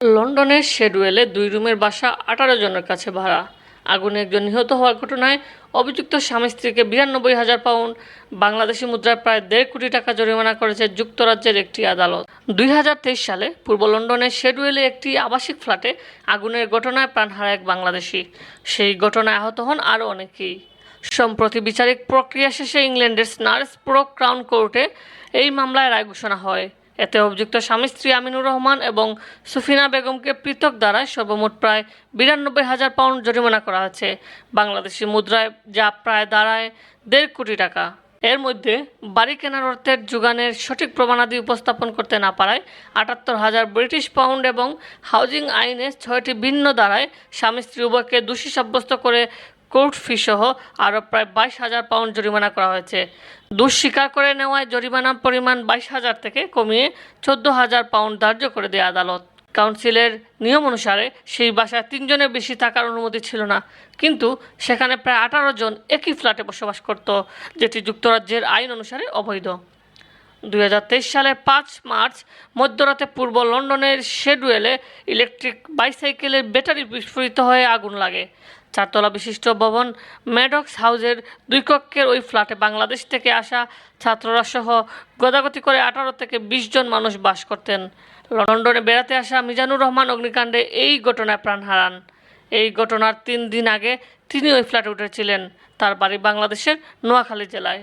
লন্ডনের শেডওয়েলে দুই রুমের বাসা আঠারো জনের কাছে ভাড়া। আগুনে একজন নিহত হওয়ার ঘটনায় অভিযুক্ত স্বামী স্ত্রীকে বিরানব্বই হাজার পাউন্ড, বাংলাদেশি মুদ্রায় প্রায় দেড় কোটি টাকা জরিমানা করেছে যুক্তরাজ্যের একটি আদালত। দুই হাজার তেইশ সালে পূর্ব লন্ডনের শেডওয়েলে একটি আবাসিক ফ্ল্যাটে আগুনের ঘটনায় প্রাণ হারায় এক বাংলাদেশি। সেই ঘটনায় আহত হন আরও অনেকেই। সম্প্রতি বিচারিক প্রক্রিয়া শেষে ইংল্যান্ডের স্নার্স প্রো ক্রাউন কোর্টে এই মামলায় রায় ঘোষণা হয়। এতে অভিযুক্ত স্বামী স্ত্রী আমিনুর রহমান এবং সুফিনা বেগমকে পৃথক দ্বারায় সর্বমোট প্রায় বিরানব্বই হাজার পাউন্ড জরিমানা করা হয়েছে। বাংলাদেশি মুদ্রায় যা প্রায় দাঁড়ায় দেড় কোটি টাকা। এর মধ্যে বাড়ি কেনার অর্থের যোগানের সঠিক প্রমাণাদি উপস্থাপন করতে না পারায় আটাত্তর হাজার ব্রিটিশ পাউন্ড এবং হাউজিং আইনে ছয়টি ভিন্ন দ্বারায় স্বামী স্ত্রী উভয়কে দোষী সাব্যস্ত করে কোর্ট ফি সহ আরও প্রায় বাইশ হাজার পাউন্ড জরিমানা করা হয়েছে। দোষ স্বীকার করে নেওয়ায় জরিমানার পরিমাণ বাইশ হাজার থেকে কমিয়ে চোদ্দ হাজার পাউন্ড ধার্য করে দেয় আদালত। কাউন্সিলের নিয়ম অনুসারে সেই বাসায় তিনজনের বেশি থাকার অনুমতি ছিল না, কিন্তু সেখানে প্রায় আঠারো জন একই ফ্ল্যাটে বসবাস করত, যেটি যুক্তরাজ্যের আইন অনুসারে অবৈধ। দুই হাজার সালের পাঁচ মার্চ, মধ্যরাতে পূর্ব লন্ডনের শেডুয়েলে ইলেকট্রিক বাইসাইকেলের ব্যাটারি বিস্ফোরিত হয়ে আগুন লাগে। চারতলা বিশিষ্ট ভবন ম্যাডক্স হাউজের দুই কক্ষের ওই ফ্ল্যাটে বাংলাদেশ থেকে আসা ছাত্ররা সহ গদাগতি করে আঠারো থেকে বিশ জন মানুষ বাস করতেন। লন্ডনে বেড়াতে আসা মিজানুর রহমান অগ্নিকাণ্ডে এই ঘটনায় প্রাণ হারান। এই ঘটনার তিন দিন আগে তিনি ওই ফ্ল্যাটে উঠেছিলেন। তার বাড়ি বাংলাদেশের নোয়াখালী জেলায়।